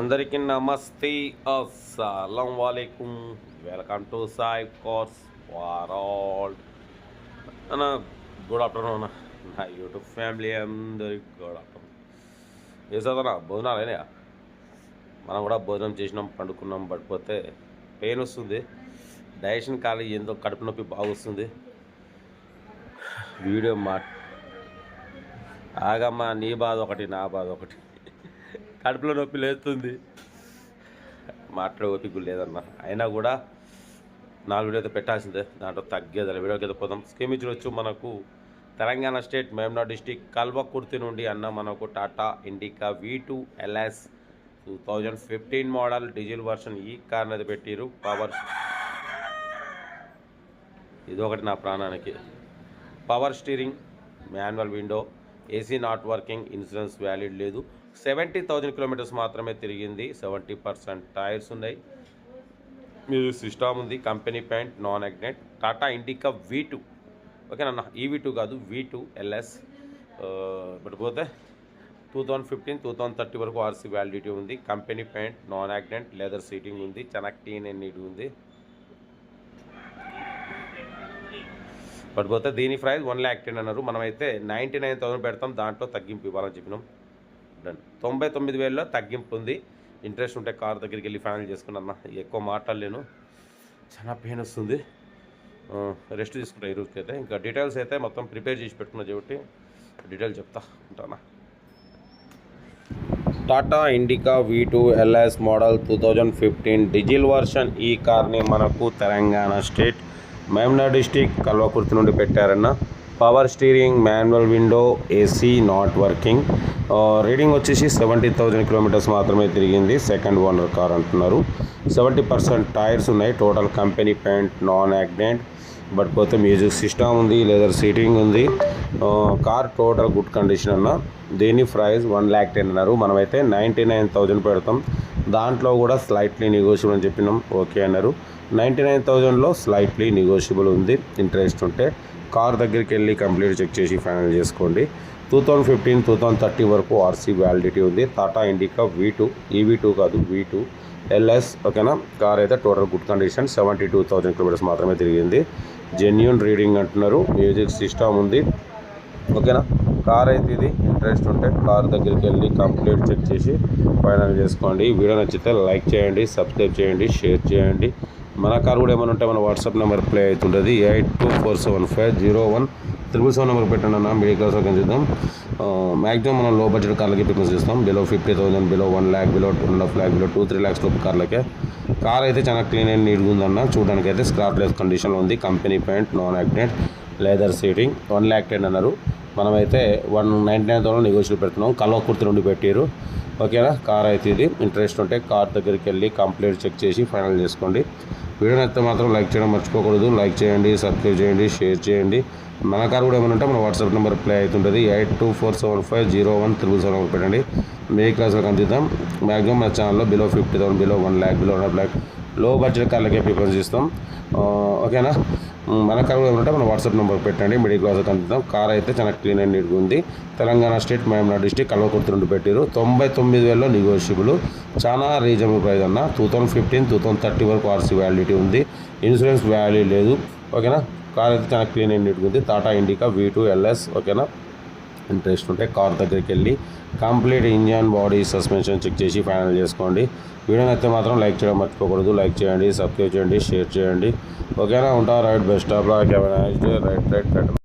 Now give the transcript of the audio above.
అందరికీ నమస్తే. అస్సలం వాలేకుం. Welcome to Sai cars for all అన్న గుడ్ ఆఫ్టర్నూన్ నా యూట్యూబ్ ఫ్యామిలీ అందరికి గుడ్ ఆఫ్టర్నూన్. ఏ చదవనా భోజనాలు అయినా మనం కూడా భోజనం చేసినాం పండుకున్నాం పడిపోతే పెయిన్ వస్తుంది. డైజెషన్ ఖాళీ ఏందో కడుపు నొప్పి బాగొస్తుంది వీడియో మా ఆగమ్మా నీ బాధ ఒకటి నా బాధ ఒకటి. కడుపులో నొప్పి లేస్తుంది. మాట్లాడే ఓపిక లేదన్న. అయినా కూడా నాలుగు వీడియో అయితే పెట్టాల్సిందే. దాంట్లో తగ్గేది వీడియోకి అయితే పోదాం. స్కీమ్ ఇచ్చి మనకు. తెలంగాణ స్టేట్ మేమ్నా డిస్టిక్ కల్వకుర్తి నుండి అన్న మనకు Tata Indica V two LS two thousand fifteen model diesel version ఈ కార్ అనేది పెట్టిరు పవర్ ఇది ఒకటి నా ప్రాణానికి. Power steering manual window AC not working insurance valid లేదు. సెవెంటీ థౌజండ్ కిలోమీటర్స్ మాత్రమే తిరిగింది. సెవెంటీ పర్సెంట్ టైర్స్ ఉన్నాయి. మ్యూజిక్ సిస్టమ్ ఉంది. Company paint non accident Tata Indica V two. ఓకేనన్న ఈ టూ కాదు వీ టూ ఎల్ఎస్ ఇప్పుడు పోతే two thousand fifteen two thousand thirty వరకు ఆర్సీ వ్యాలిడిటీ ఉంది. Company paint non accident leather seating ఉంది. చాలా టీన్ అండ్ ఉంది. బట్ పోతే దీని ప్రైస్ వన్ ల్యాక్ టెన్ అన్నారు. మనమైతే నైంటీ నైన్ థౌసండ్ పెడతాం. దాంట్లో తగ్గింపు ఇవ్వాలని చెప్పినాం. డన్. తొంభై తొమ్మిది వేలలో తగ్గింపు ఉంది. ఇంట్రెస్ట్ ఉంటే కార్ దగ్గరికి వెళ్ళి ఫైనల్ చేసుకున్నా ఎక్కువ మాట్లాడలేను. చాలా పెయిన్ వస్తుంది. రెస్ట్ తీసుకుంటా ఈ రోజుకి అయితే. ఇంకా డీటెయిల్స్ అయితే మొత్తం ప్రిపేర్ చేసి పెట్టుకున్నా కాబట్టి డీటెయిల్స్ చెప్తా ఉంటానా? Tata Indica V two LS model two thousand fifteen diesel version ఈ కార్ని మనకు తెలంగాణ స్టేట్ మేమ్నా డిస్టిక్ కల్వకుర్తి నుండి పెట్టారన్న. Power steering manual window AC not working. Reading వచ్చేసి సెవెంటీ థౌజండ్ కిలోమీటర్స్ మాత్రమే తిరిగింది. సెకండ్ ఓనర్ కార్ అంటున్నారు. సెవెంటీ పర్సెంట్ టైర్స్ ఉన్నాయి. Total company paint non accident but పోతే మ్యూజిక్ సిస్టమ్ ఉంది లెదర్ సీటింగ్ ఉంది. కార్ టోటల్ గుడ్ కండిషన్ అన్న. దీని ప్రైస్ వన్ ల్యాక్ టెన్ అన్నారు. మనమైతే నైంటీ నైన్ థౌజండ్ పెడతాం. దాంట్లో కూడా స్లైట్లీ నెగోషియబుల్ అని చెప్పినాం. ఓకే అన్నారు. నైంటీ నైన్ థౌజండ్లో స్లైట్లీ నెగోషియబుల్ ఉంది. ఇంట్రెస్ట్ ఉంటే కార్ దగ్గరికి వెళ్ళి కంప్లీట్ చెక్ చేసి ఫైనల్ చేసుకోండి. Two thousand fifteen two thousand thirty వరకు ఆర్సీ వ్యాలిడిటీ ఉంది. Tata Indica V two EV two కాదు వీ టూ ఎల్ఎస్ ఓకేనా? కార్ అయితే total good condition seventy two thousand kilometres మాత్రమే తిరిగింది. జెన్యున్ రీడింగ్ అంటున్నారు. మ్యూజిక్ సిస్టమ్ ఉంది. ఓకేనా? కార్ అయితే ఇది ఇంట్రెస్ట్ ఉంటే కార్ దగ్గరికి వెళ్ళి కంప్లీట్ చెక్ చేసి ఫైనల్ చేసుకోండి. వీడియో నచ్చితే లైక్ చేయండి సబ్స్క్రైబ్ చేయండి షేర్ చేయండి. మన కార్ కూడా ఏమైనా ఉంటే మన వాట్సాప్ నెంబర్ ప్లే అవుతుంటుంది. Eight two four seven five zero one triple seven number పెట్టండి అన్న. మిడిల్ క్లాస్ వరకు చూద్దాం. మ్యాక్సిమం మనం లో బడ్జెట్ కార్లకి ప్రిఫరెన్స్ చేస్తాం. Below fifty thousand below one lakh below two and half lakh below two three lakhs లోపు కార్లకే. Car అయితే చాలా క్లీన్ అండ్ నీట్గా ఉందన్న. చూడడానికి అయితే స్క్రాప్ లెస్ కండిషన్లో ఉంది. Company paint non accident leather seating one lakh ten అన్నారు. మనమైతే one ninety nine thousand negotiable పెడుతున్నాం. కల్వకుర్తి నుండి పెట్టారు. ఓకేనా? కార్ అయితే ఇది. ఇంట్రెస్ట్ ఉంటే కార్ దగ్గరికి వెళ్ళి కంప్లీట్ చెక్ చేసి ఫైనల్ చేసుకోండి. వీడియో నచ్చితే మాత్రం లైక్ చేయడం మర్చిపోకూడదు. లైక్ చేయండి సబ్స్క్రైబ్ చేయండి షేర్ చేయండి. మన కార్ కూడా ఏమైనా ఉంటే మన వాట్సాప్ నెంబర్ ప్లే అవుతుంటుంది. Eight two four seven five zero one triple seven పెట్టండి మీ క్లాస్లో అందిద్దాం. మ్యాక్సిమం మన ఛానల్లో below fifty thousand below one lakh below one lakh లో బడ్జెట్ కార్లకే ప్రిఫరెన్స్ ఇస్తాం ఓకేనా? మన కార్ కూడా మన వాట్సాప్ నెంబర్ పెట్టండి మిడిల్ క్లాస్ అందుతాం కార్ అయితే చాలా క్లీన్ అండ్ నీట్గా ఉంది. తెలంగాణ స్టేట్ మహమ్నా డిస్టిక్ కల్వకుర్తి నుండి పెట్టారు. తొంభై తొమ్మిది వేలలో నెగోషియబుల్ చాలా రీజనబుల్ ప్రైస్ అన్న. Two thousand fifteen two thousand thirty వరకు ఆర్సీ వ్యాలిడిటీ ఉంది. ఇన్సూరెన్స్ వ్యాల్యూ లేదు. ఓకేనా? కార్ అయితే చాలా క్లీన్ అండ్ నీట్గా ఉంది. Tata Indica V two LS ఓకేనా? ఇంట్రెస్ట్ ఉంటే కార్ దగ్గరికి వెళ్ళి complete engine body suspension check చేసి ఫైనల్ చేసుకోండి. వీడియో అయితే మాత్రం లైక్ చేయడం మర్చిపోకూడదు. లైక్ చేయండి సబ్స్క్రైబ్ చేయండి షేర్ చేయండి. ఓకేనా? ఉంటా. Right best of right right right